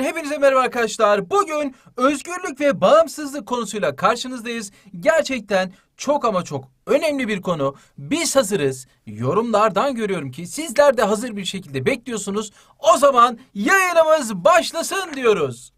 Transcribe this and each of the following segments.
Hepinize merhaba arkadaşlar. Bugün özgürlük ve bağımsızlık konusuyla karşınızdayız. Gerçekten çok ama çok önemli bir konu. Biz hazırız. Yorumlardan görüyorum ki sizler de hazır bir şekilde bekliyorsunuz. O zaman yayınımız başlasın diyoruz.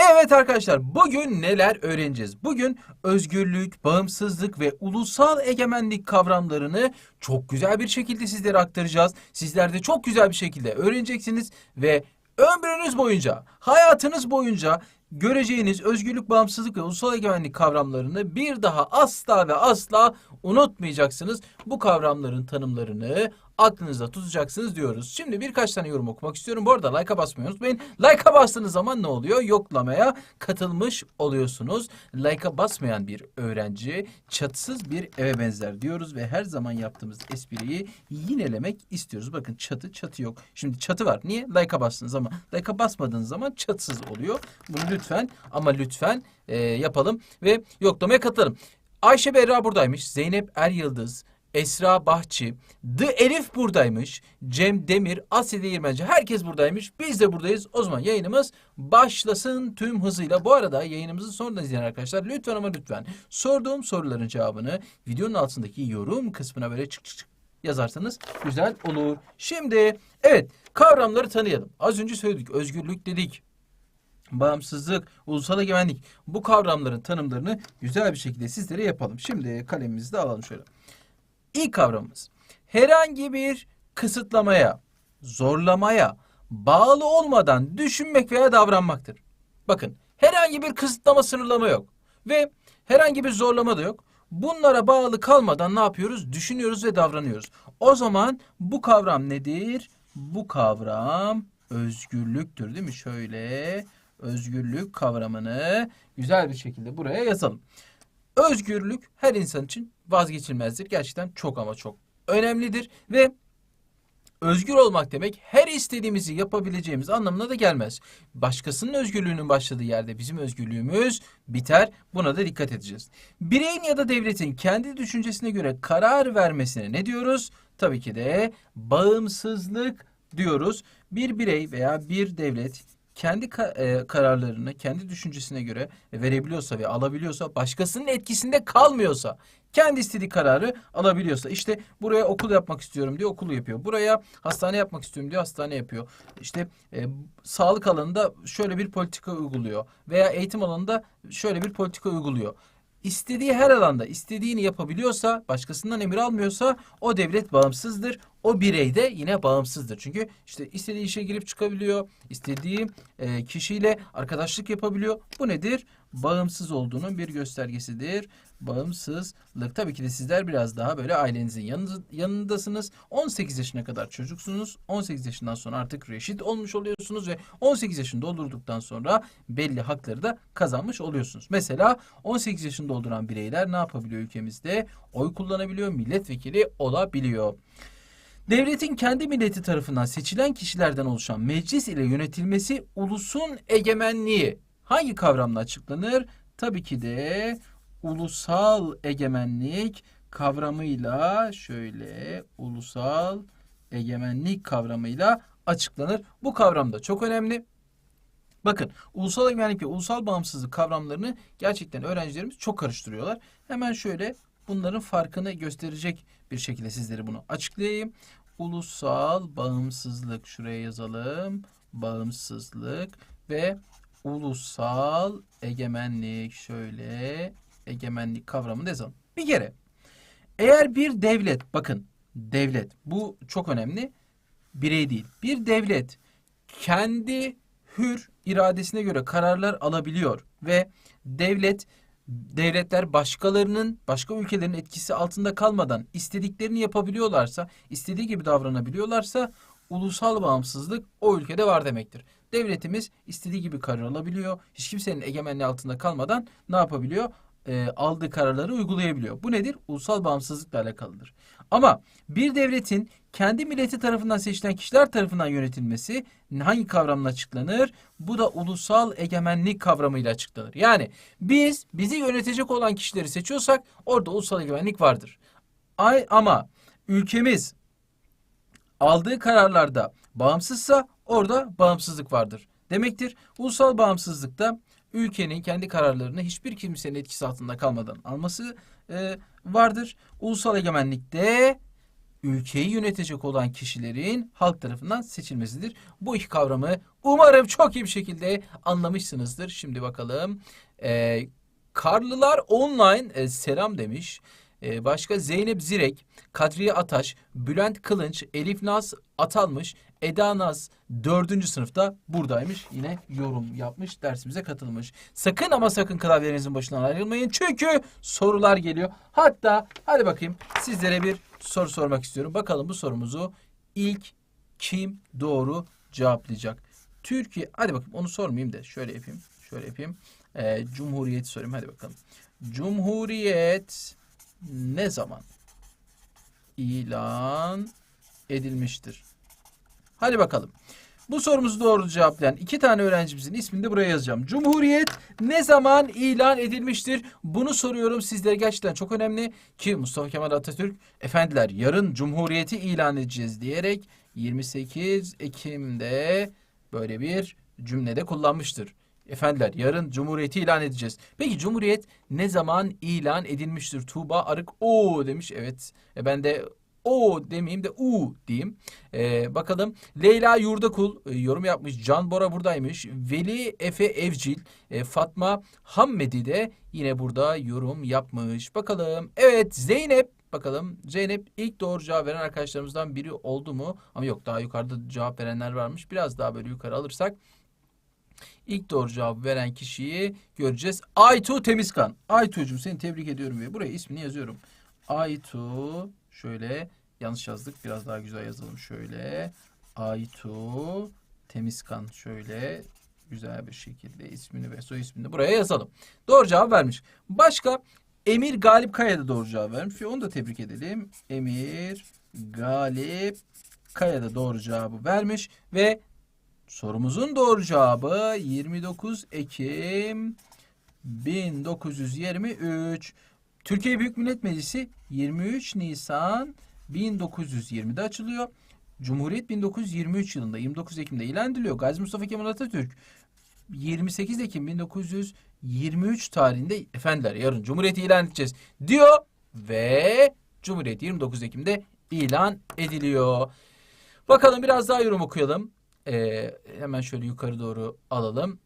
Evet arkadaşlar bugün neler öğreneceğiz? Bugün özgürlük, bağımsızlık ve ulusal egemenlik kavramlarını çok güzel bir şekilde sizlere aktaracağız. Sizler de çok güzel bir şekilde öğreneceksiniz ve ömrünüz boyunca, hayatınız boyunca göreceğiniz özgürlük, bağımsızlık ve ulusal egemenlik kavramlarını bir daha asla ve asla unutmayacaksınız. Bu kavramların tanımlarını aklınızda tutacaksınız diyoruz. Şimdi birkaç tane yorum okumak istiyorum. Bu arada like'a basmayı unutmayın. Like'a bastığınız zaman ne oluyor? Yoklamaya katılmış oluyorsunuz. Like'a basmayan bir öğrenci çatısız bir eve benzer diyoruz ve her zaman yaptığımız espriyi yinelemek istiyoruz. Bakın çatı çatı yok. Şimdi çatı var. Niye? Like'a bastığınız zaman. Like'a basmadığınız zaman çatısız oluyor. Bunu lütfen ama lütfen e, yapalım ve yoklamaya katılalım. Ayşe Berra buradaymış. Zeynep Er Yıldız, Esra Bahçi, The Elif buradaymış. Cem Demir, Asya Değirmenci herkes buradaymış. Biz de buradayız. O zaman yayınımız başlasın tüm hızıyla. Bu arada yayınımızı sonradan izleyen arkadaşlar lütfen ama lütfen sorduğum soruların cevabını videonun altındaki yorum kısmına böyle çık çık çık yazarsanız güzel olur. Şimdi evet kavramları tanıyalım. Az önce söyledik özgürlük dedik bağımsızlık, ulusal egemenlik bu kavramların tanımlarını güzel bir şekilde sizlere yapalım. Şimdi kalemimizi de alalım şöyle. İlk kavramımız herhangi bir kısıtlamaya, zorlamaya bağlı olmadan düşünmek veya davranmaktır. Bakın herhangi bir kısıtlama sınırlama yok ve herhangi bir zorlama da yok. Bunlara bağlı kalmadan ne yapıyoruz? Düşünüyoruz ve davranıyoruz. O zaman bu kavram nedir? Bu kavram özgürlüktür değil mi? Şöyle özgürlük kavramını güzel bir şekilde buraya yazalım. Özgürlük her insan için vazgeçilmezdir. Gerçekten çok ama çok önemlidir ve özgür olmak demek her istediğimizi yapabileceğimiz anlamına da gelmez. Başkasının özgürlüğünün başladığı yerde bizim özgürlüğümüz biter. Buna da dikkat edeceğiz. Bireyin ya da devletin kendi düşüncesine göre karar vermesine ne diyoruz? Tabii ki de bağımsızlık diyoruz. Bir birey veya bir devlet kendi ka- e, kararlarını kendi düşüncesine göre verebiliyorsa ve alabiliyorsa, başkasının etkisinde kalmıyorsa, kendi istediği kararı alabiliyorsa, işte buraya okul yapmak istiyorum diyor, okulu yapıyor. Buraya hastane yapmak istiyorum diyor, hastane yapıyor. İşte e, sağlık alanında şöyle bir politika uyguluyor veya eğitim alanında şöyle bir politika uyguluyor. İstediği her alanda istediğini yapabiliyorsa, başkasından emir almıyorsa o devlet bağımsızdır. O birey de yine bağımsızdır. Çünkü işte istediği işe girip çıkabiliyor, istediği kişiyle arkadaşlık yapabiliyor. Bu nedir? Bağımsız olduğunun bir göstergesidir. Bağımsızlık. Tabii ki de sizler biraz daha böyle ailenizin yanınız, yanındasınız. 18 yaşına kadar çocuksunuz. 18 yaşından sonra artık reşit olmuş oluyorsunuz ve 18 yaşını doldurduktan sonra belli hakları da kazanmış oluyorsunuz. Mesela 18 yaşını dolduran bireyler ne yapabiliyor ülkemizde? Oy kullanabiliyor, milletvekili olabiliyor. Devletin kendi milleti tarafından seçilen kişilerden oluşan meclis ile yönetilmesi ulusun egemenliği hangi kavramla açıklanır? Tabii ki de ulusal egemenlik kavramıyla şöyle ulusal egemenlik kavramıyla açıklanır. Bu kavram da çok önemli. Bakın ulusal egemenlik ve ulusal bağımsızlık kavramlarını gerçekten öğrencilerimiz çok karıştırıyorlar. Hemen şöyle bunların farkını gösterecek bir şekilde sizlere bunu açıklayayım. Ulusal bağımsızlık şuraya yazalım. Bağımsızlık ve ulusal egemenlik şöyle egemenlik kavramını yazalım. Bir kere eğer bir devlet bakın devlet bu çok önemli birey değil. Bir devlet kendi hür iradesine göre kararlar alabiliyor ve devlet devletler başkalarının başka ülkelerin etkisi altında kalmadan istediklerini yapabiliyorlarsa, istediği gibi davranabiliyorlarsa ulusal bağımsızlık o ülkede var demektir. Devletimiz istediği gibi karar alabiliyor. Hiç kimsenin egemenliği altında kalmadan ne yapabiliyor? Ee, aldığı kararları uygulayabiliyor. Bu nedir? Ulusal bağımsızlıkla alakalıdır. Ama bir devletin kendi milleti tarafından seçilen kişiler tarafından yönetilmesi hangi kavramla açıklanır? Bu da ulusal egemenlik kavramıyla açıklanır. Yani biz bizi yönetecek olan kişileri seçiyorsak orada ulusal egemenlik vardır. Ay, ama ülkemiz aldığı kararlarda bağımsızsa orada bağımsızlık vardır. Demektir ulusal bağımsızlıkta ülkenin kendi kararlarını hiçbir kimsenin etkisi altında kalmadan alması e, vardır. Ulusal egemenlikte ülkeyi yönetecek olan kişilerin halk tarafından seçilmesidir. Bu iki kavramı umarım çok iyi bir şekilde anlamışsınızdır. Şimdi bakalım. E, Karlılar online e, selam demiş. E, başka Zeynep Zirek, Kadriye Ataş, Bülent Kılınç, Elif Naz Atalmış, Eda Naz 4. sınıfta buradaymış. Yine yorum yapmış, dersimize katılmış. Sakın ama sakın klavyenizin başından ayrılmayın. Çünkü sorular geliyor. Hatta hadi bakayım sizlere bir soru sormak istiyorum. Bakalım bu sorumuzu ilk kim doğru cevaplayacak? Türkiye, hadi bakayım onu sormayayım da şöyle yapayım. Şöyle yapayım. Ee, Cumhuriyet sorayım hadi bakalım. Cumhuriyet ne zaman ilan edilmiştir? Hadi bakalım. Bu sorumuzu doğru cevaplayan iki tane öğrencimizin ismini de buraya yazacağım. Cumhuriyet ne zaman ilan edilmiştir? Bunu soruyorum sizlere gerçekten çok önemli ki Mustafa Kemal Atatürk efendiler yarın Cumhuriyeti ilan edeceğiz diyerek 28 Ekim'de böyle bir cümlede kullanmıştır. Efendiler yarın Cumhuriyeti ilan edeceğiz. Peki Cumhuriyet ne zaman ilan edilmiştir? Tuğba Arık o demiş. Evet e ben de o demeyeyim de u diyeyim. Ee, bakalım Leyla Yurdakul e, yorum yapmış. Can Bora buradaymış. Veli Efe Evcil, e, Fatma Hammedi de yine burada yorum yapmış. Bakalım. Evet Zeynep Bakalım Zeynep ilk doğru cevap veren arkadaşlarımızdan biri oldu mu? Ama yok daha yukarıda cevap verenler varmış. Biraz daha böyle yukarı alırsak İlk doğru cevabı veren kişiyi göreceğiz. Aytu Temizkan. Aytu'cum seni tebrik ediyorum ve buraya ismini yazıyorum. Aytu şöyle yanlış yazdık. Biraz daha güzel yazalım şöyle. Aytu Temizkan şöyle güzel bir şekilde ismini ve soy ismini buraya yazalım. Doğru cevap vermiş. Başka Emir Galip Kaya da doğru cevap vermiş ve onu da tebrik edelim. Emir Galip Kaya da doğru cevabı vermiş ve Sorumuzun doğru cevabı 29 Ekim 1923. Türkiye Büyük Millet Meclisi 23 Nisan 1920'de açılıyor. Cumhuriyet 1923 yılında 29 Ekim'de ilan ediliyor. Gazi Mustafa Kemal Atatürk 28 Ekim 1923 tarihinde efendiler yarın Cumhuriyeti ilan edeceğiz diyor ve Cumhuriyet 29 Ekim'de ilan ediliyor. Bakalım biraz daha yorum okuyalım. Ee, hemen şöyle yukarı doğru alalım.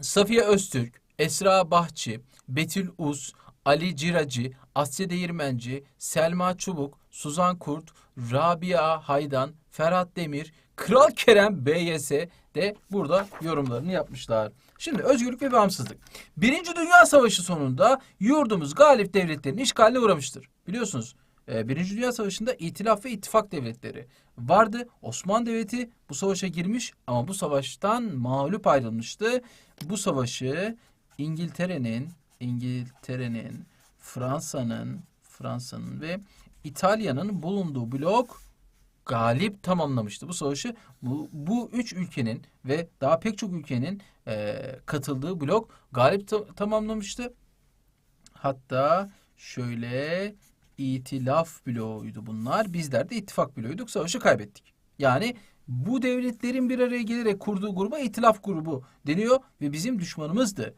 Safiye Öztürk, Esra Bahçı, Betül Uz, Ali Ciracı, Asya Değirmenci, Selma Çubuk, Suzan Kurt, Rabia Haydan, Ferhat Demir, Kral Kerem BYS de burada yorumlarını yapmışlar. Şimdi özgürlük ve bağımsızlık. Birinci Dünya Savaşı sonunda yurdumuz galip devletlerin işgaline uğramıştır. Biliyorsunuz e, Birinci Dünya Savaşı'nda itilaf ve ittifak devletleri vardı. Osmanlı Devleti bu savaşa girmiş ama bu savaştan mağlup ayrılmıştı. Bu savaşı İngiltere'nin, İngiltere'nin, Fransa'nın, Fransa'nın ve İtalya'nın bulunduğu blok galip tamamlamıştı bu savaşı. Bu, bu üç ülkenin ve daha pek çok ülkenin e, katıldığı blok galip ta- tamamlamıştı. Hatta şöyle itilaf bloğuydu bunlar. Bizler de ittifak bloğuyduk. Savaşı kaybettik. Yani bu devletlerin bir araya gelerek kurduğu gruba itilaf grubu deniyor ve bizim düşmanımızdı.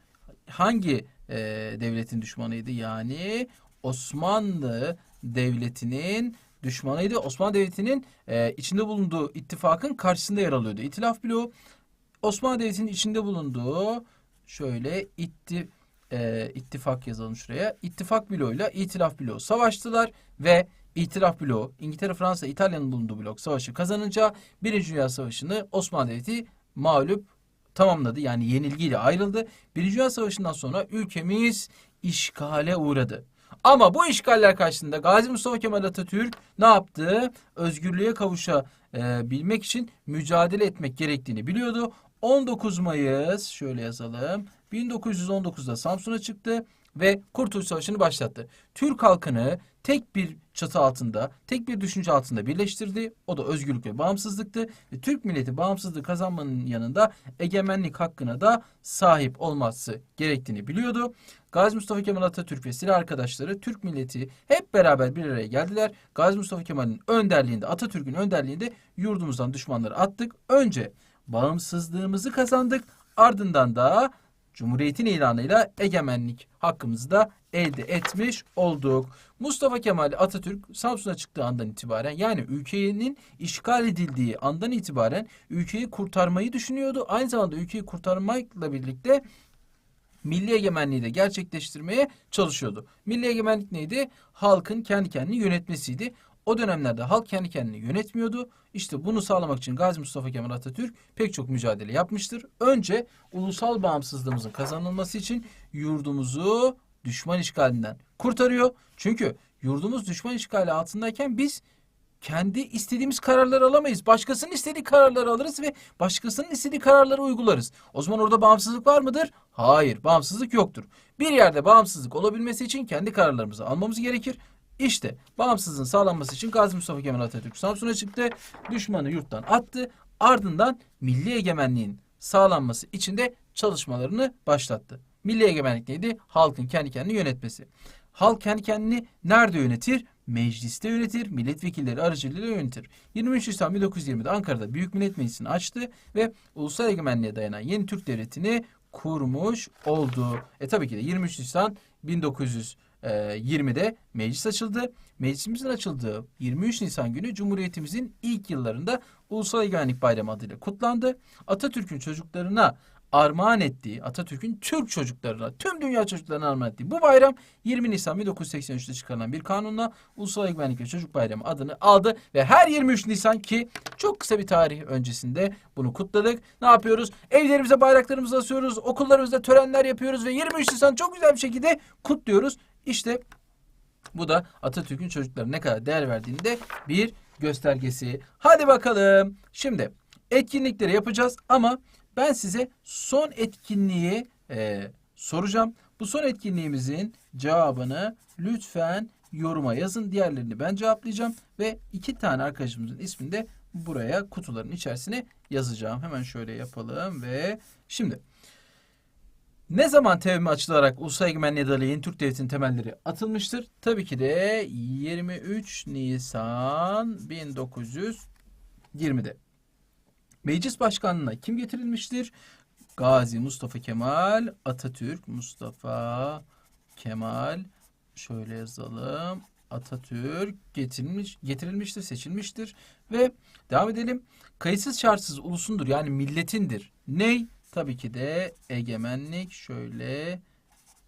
Hangi e, devletin düşmanıydı? Yani Osmanlı Devleti'nin düşmanıydı. Osmanlı Devleti'nin e, içinde bulunduğu ittifakın karşısında yer alıyordu. İtilaf bloğu Osmanlı Devleti'nin içinde bulunduğu şöyle itti, e, ittifak yazalım şuraya. İttifak bloğuyla itilaf bloğu savaştılar ve itilaf bloğu İngiltere, Fransa, İtalya'nın bulunduğu blok savaşı kazanınca Birinci Dünya Savaşı'nı Osmanlı Devleti mağlup tamamladı. Yani yenilgiyle ayrıldı. Birinci Dünya Savaşı'ndan sonra ülkemiz işgale uğradı. Ama bu işgaller karşısında Gazi Mustafa Kemal Atatürk ne yaptı? Özgürlüğe kavuşabilmek için mücadele etmek gerektiğini biliyordu. 19 Mayıs şöyle yazalım. 1919'da Samsun'a çıktı. ve Kurtuluş Savaşı'nı başlattı. Türk halkını tek bir çatı altında, tek bir düşünce altında birleştirdi. O da özgürlük ve bağımsızlıktı. Ve Türk milleti bağımsızlığı kazanmanın yanında egemenlik hakkına da sahip olması gerektiğini biliyordu. Gazi Mustafa Kemal Atatürk ve silah arkadaşları Türk milleti hep beraber bir araya geldiler. Gazi Mustafa Kemal'in önderliğinde, Atatürk'ün önderliğinde yurdumuzdan düşmanları attık. Önce bağımsızlığımızı kazandık. Ardından da Cumhuriyetin ilanıyla egemenlik hakkımızı da elde etmiş olduk. Mustafa Kemal Atatürk Samsun'a çıktığı andan itibaren yani ülkenin işgal edildiği andan itibaren ülkeyi kurtarmayı düşünüyordu. Aynı zamanda ülkeyi kurtarmakla birlikte milli egemenliği de gerçekleştirmeye çalışıyordu. Milli egemenlik neydi? Halkın kendi kendini yönetmesiydi. O dönemlerde halk kendi kendini yönetmiyordu. İşte bunu sağlamak için Gazi Mustafa Kemal Atatürk pek çok mücadele yapmıştır. Önce ulusal bağımsızlığımızın kazanılması için yurdumuzu düşman işgalinden kurtarıyor. Çünkü yurdumuz düşman işgali altındayken biz kendi istediğimiz kararları alamayız. Başkasının istediği kararları alırız ve başkasının istediği kararları uygularız. O zaman orada bağımsızlık var mıdır? Hayır, bağımsızlık yoktur. Bir yerde bağımsızlık olabilmesi için kendi kararlarımızı almamız gerekir. İşte bağımsızlığın sağlanması için Gazi Mustafa Kemal Atatürk Samsun'a çıktı. Düşmanı yurttan attı. Ardından milli egemenliğin sağlanması için de çalışmalarını başlattı. Milli egemenlik neydi? Halkın kendi kendini yönetmesi. Halk kendi kendini nerede yönetir? Mecliste yönetir, milletvekilleri aracılığıyla yönetir. 23 Nisan 1920'de Ankara'da Büyük Millet Meclisi'ni açtı ve ulusal egemenliğe dayanan yeni Türk Devleti'ni kurmuş oldu. E tabii ki de 23 Nisan 1920'de meclis açıldı. Meclisimizin açıldığı 23 Nisan günü Cumhuriyetimizin ilk yıllarında Ulusal Egemenlik Bayramı adıyla kutlandı. Atatürk'ün çocuklarına armağan ettiği, Atatürk'ün Türk çocuklarına, tüm dünya çocuklarına armağan ettiği bu bayram 20 Nisan 1983'te çıkarılan bir kanunla Ulusal Egemenlik ve Çocuk Bayramı adını aldı ve her 23 Nisan ki çok kısa bir tarih öncesinde bunu kutladık. Ne yapıyoruz? Evlerimize bayraklarımızı asıyoruz, okullarımızda törenler yapıyoruz ve 23 Nisan çok güzel bir şekilde kutluyoruz. İşte bu da Atatürk'ün çocuklarına ne kadar değer verdiğini de bir göstergesi. Hadi bakalım. Şimdi etkinlikleri yapacağız ama ben size son etkinliği e, soracağım. Bu son etkinliğimizin cevabını lütfen yoruma yazın. Diğerlerini ben cevaplayacağım ve iki tane arkadaşımızın ismini de buraya kutuların içerisine yazacağım. Hemen şöyle yapalım ve şimdi ne zaman TEVM'i açılarak Ulusal Egemenliğe dayalı yeni Türk Devleti'nin temelleri atılmıştır? Tabii ki de 23 Nisan 1920'de. Meclis başkanlığına kim getirilmiştir? Gazi Mustafa Kemal Atatürk. Mustafa Kemal şöyle yazalım. Atatürk getirilmiş, getirilmiştir, seçilmiştir ve devam edelim. Kayıtsız şartsız ulusundur yani milletindir. Ney? Tabii ki de egemenlik şöyle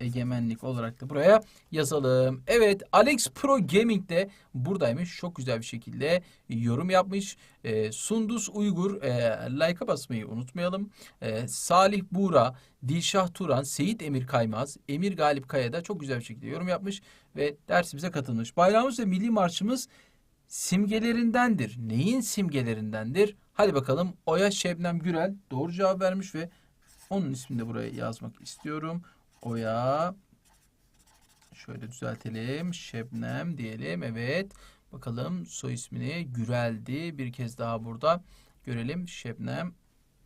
egemenlik olarak da buraya yazalım. Evet Alex Pro Gaming de buradaymış. Çok güzel bir şekilde yorum yapmış. E, Sundus Uygur e, like'a basmayı unutmayalım. E, Salih Buğra, Dilşah Turan, Seyit Emir Kaymaz, Emir Galip Kaya da çok güzel bir şekilde yorum yapmış ve dersimize katılmış. Bayrağımız ve milli marşımız simgelerindendir. Neyin simgelerindendir? Hadi bakalım Oya Şebnem Gürel doğru cevap vermiş ve onun ismini de buraya yazmak istiyorum. Oya şöyle düzeltelim. Şebnem diyelim. Evet. Bakalım soy ismini Gürel'di. Bir kez daha burada görelim. Şebnem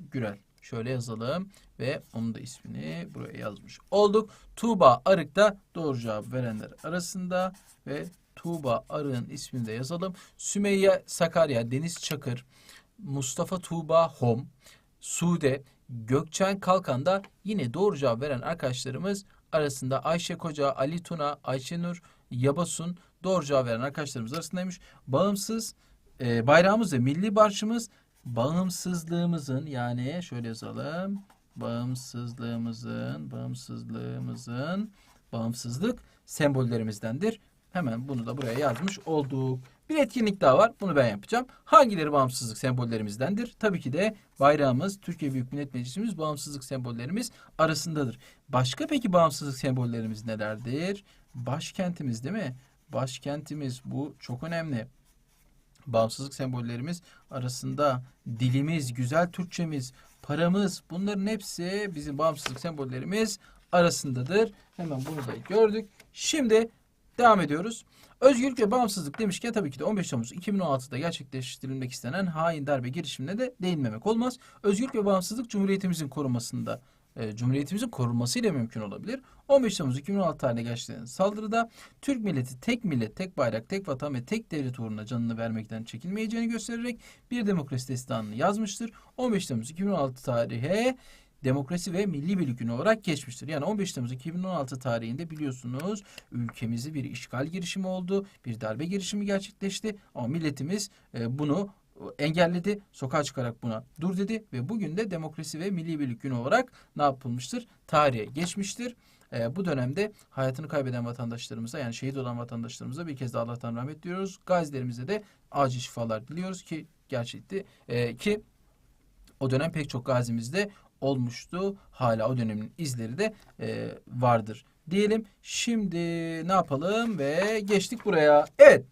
Gürel. Şöyle yazalım ve onun da ismini buraya yazmış olduk. Tuğba Arık da doğru cevap verenler arasında ve Tuğba Arık'ın ismini de yazalım. Sümeyye Sakarya, Deniz Çakır, Mustafa Tuğba Hom, Sude, Gökçen Kalkan da yine doğru cevap veren arkadaşlarımız arasında Ayşe Koca, Ali Tuna, Ayşenur, Yabasun doğru cevap veren arkadaşlarımız arasındaymış. Bağımsız e, bayrağımız ve milli marşımız bağımsızlığımızın yani şöyle yazalım. Bağımsızlığımızın, bağımsızlığımızın, bağımsızlık sembollerimizdendir. Hemen bunu da buraya yazmış olduk. Bir etkinlik daha var. Bunu ben yapacağım. Hangileri bağımsızlık sembollerimizdendir? Tabii ki de bayrağımız, Türkiye Büyük Millet Meclisimiz bağımsızlık sembollerimiz arasındadır. Başka peki bağımsızlık sembollerimiz nelerdir? Başkentimiz değil mi? Başkentimiz bu çok önemli. Bağımsızlık sembollerimiz arasında dilimiz, güzel Türkçemiz, paramız bunların hepsi bizim bağımsızlık sembollerimiz arasındadır. Hemen bunu da gördük. Şimdi devam ediyoruz. Özgürlük ve bağımsızlık demişken tabii ki de 15 Temmuz 2016'da gerçekleştirilmek istenen hain darbe girişimine de değinmemek olmaz. Özgürlük ve bağımsızlık Cumhuriyetimizin korunmasında e, Cumhuriyetimizin korunmasıyla mümkün olabilir. 15 Temmuz 2016 tarihinde gerçekleşen saldırıda Türk milleti tek millet, tek bayrak, tek vatan ve tek devlet uğruna canını vermekten çekinmeyeceğini göstererek bir demokrasi destanını yazmıştır. 15 Temmuz 2016 tarihe demokrasi ve milli birlik günü olarak geçmiştir. Yani 15 Temmuz 2016 tarihinde biliyorsunuz ülkemizi bir işgal girişimi oldu, bir darbe girişimi gerçekleşti ama milletimiz e, bunu engelledi, sokağa çıkarak buna dur dedi ve bugün de demokrasi ve milli birlik günü olarak ne yapılmıştır? Tarihe geçmiştir. E, bu dönemde hayatını kaybeden vatandaşlarımıza yani şehit olan vatandaşlarımıza bir kez daha Allah'tan rahmet diliyoruz. Gazilerimize de acil şifalar diliyoruz ki gerçekti e, ki o dönem pek çok gazimizde olmuştu. Hala o dönemin izleri de e, vardır diyelim. Şimdi ne yapalım ve geçtik buraya. Evet.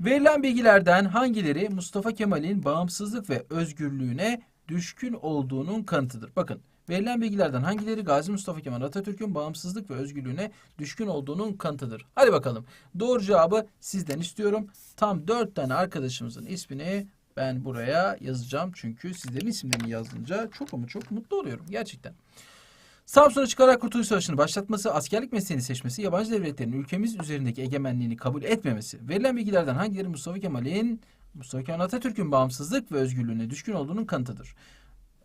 Verilen bilgilerden hangileri Mustafa Kemal'in bağımsızlık ve özgürlüğüne düşkün olduğunun kanıtıdır? Bakın verilen bilgilerden hangileri Gazi Mustafa Kemal Atatürk'ün bağımsızlık ve özgürlüğüne düşkün olduğunun kanıtıdır? Hadi bakalım. Doğru cevabı sizden istiyorum. Tam dört tane arkadaşımızın ismini ben buraya yazacağım. Çünkü sizlerin isimlerini yazınca çok ama çok mutlu oluyorum gerçekten. Samsun'a çıkarak Kurtuluş Savaşı'nı başlatması, askerlik mesleğini seçmesi, yabancı devletlerin ülkemiz üzerindeki egemenliğini kabul etmemesi. Verilen bilgilerden hangileri Mustafa Kemal'in, Mustafa Kemal Atatürk'ün bağımsızlık ve özgürlüğüne düşkün olduğunun kanıtıdır?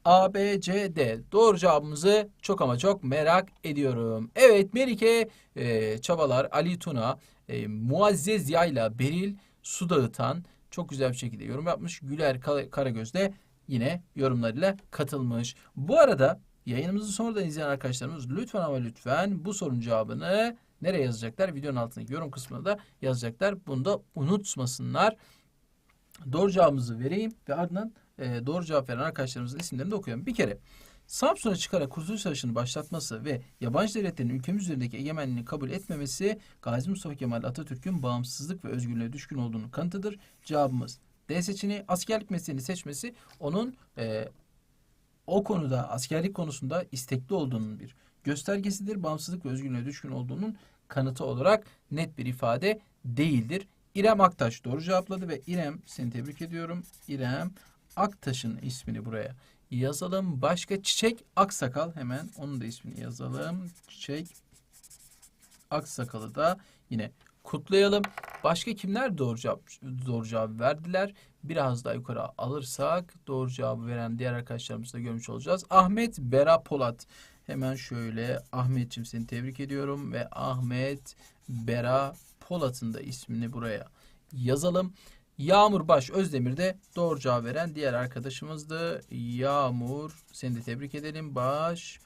A, B, C, D. Doğru cevabımızı çok ama çok merak ediyorum. Evet Melike e, Çabalar, Ali Tuna, e, Muazzez Yayla, Beril Su Dağıtan çok güzel bir şekilde yorum yapmış. Güler Ka- Karagöz de yine yorumlarıyla katılmış. Bu arada yayınımızı sonradan izleyen arkadaşlarımız lütfen ama lütfen bu sorunun cevabını nereye yazacaklar? Videonun altındaki yorum kısmına da yazacaklar. Bunu da unutmasınlar. Doğru cevabımızı vereyim ve ardından e, doğru cevap veren arkadaşlarımızın isimlerini de okuyalım. Bir kere Samsun'a çıkarak Kurtuluş Savaşı'nı başlatması ve yabancı devletlerin ülkemiz üzerindeki egemenliğini kabul etmemesi Gazi Mustafa Kemal Atatürk'ün bağımsızlık ve özgürlüğe düşkün olduğunu kanıtıdır. Cevabımız D seçeneği. Askerlik mesleğini seçmesi onun e, o konuda askerlik konusunda istekli olduğunun bir göstergesidir. Bağımsızlık ve özgürlüğe düşkün olduğunun kanıtı olarak net bir ifade değildir. İrem Aktaş doğru cevapladı ve İrem seni tebrik ediyorum. İrem Aktaş'ın ismini buraya yazalım. Başka Çiçek Aksakal hemen onun da ismini yazalım. Çiçek Aksakal'ı da yine kutlayalım. Başka kimler doğru cevap doğru cevap verdiler? Biraz daha yukarı alırsak doğru cevabı veren diğer arkadaşlarımızı da görmüş olacağız. Ahmet Bera Polat. Hemen şöyle Ahmetçim seni tebrik ediyorum ve Ahmet Bera Polat'ın da ismini buraya yazalım. Yağmur Baş Özdemir de doğru cevap veren diğer arkadaşımızdı. Yağmur seni de tebrik edelim. Baş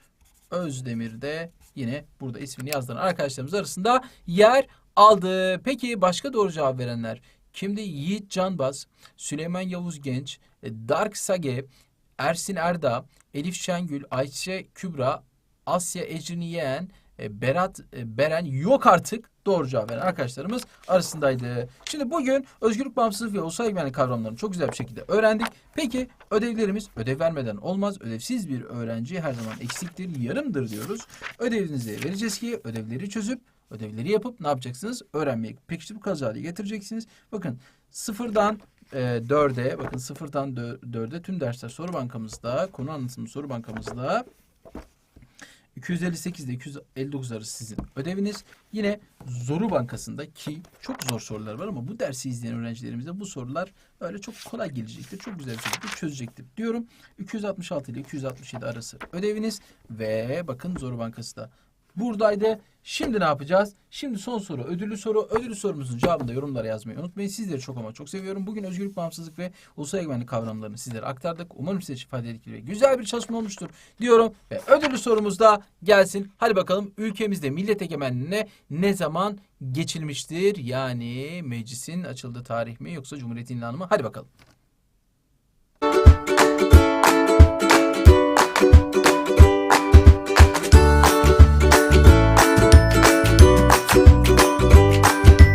Özdemir de yine burada ismini yazdıran arkadaşlarımız arasında yer aldı. Peki başka doğru cevap verenler kimdi? Yiğit Canbaz, Süleyman Yavuz Genç, e, Dark Sage, Ersin Erda, Elif Şengül, Ayşe Kübra, Asya Ecrin Yeğen, e, Berat e, Beren yok artık doğru cevap veren arkadaşlarımız arasındaydı. Şimdi bugün özgürlük, bağımsızlık ve ulusal egemenlik kavramlarını çok güzel bir şekilde öğrendik. Peki ödevlerimiz ödev vermeden olmaz. Ödevsiz bir öğrenci her zaman eksiktir, yarımdır diyoruz. Ödevinizi vereceğiz ki ödevleri çözüp ödevleri yapıp ne yapacaksınız? Öğrenmeye pekiştirip kazalı getireceksiniz. Bakın sıfırdan e, 4'e bakın sıfırdan 4'e tüm dersler soru bankamızda, konu anlatımı soru bankamızda 258 ile 259 arası sizin ödeviniz. Yine Zoru Bankası'nda ki çok zor sorular var ama bu dersi izleyen öğrencilerimize bu sorular öyle çok kolay gelecektir. Çok güzel bir şekilde çözecektir diyorum. 266 ile 267 arası ödeviniz ve bakın Zoru Bankası da buradaydı. Şimdi ne yapacağız? Şimdi son soru, ödüllü soru. Ödüllü sorumuzun cevabını da yorumlara yazmayı unutmayın. Sizleri çok ama çok seviyorum. Bugün özgürlük, bağımsızlık ve ulusal egemenlik kavramlarını sizlere aktardık. Umarım size için faydalı ve güzel bir çalışma olmuştur diyorum. Ve ödüllü sorumuz da gelsin. Hadi bakalım ülkemizde millet egemenliğine ne zaman geçilmiştir? Yani meclisin açıldığı tarih mi yoksa Cumhuriyet'in ilanı mı? Hadi bakalım.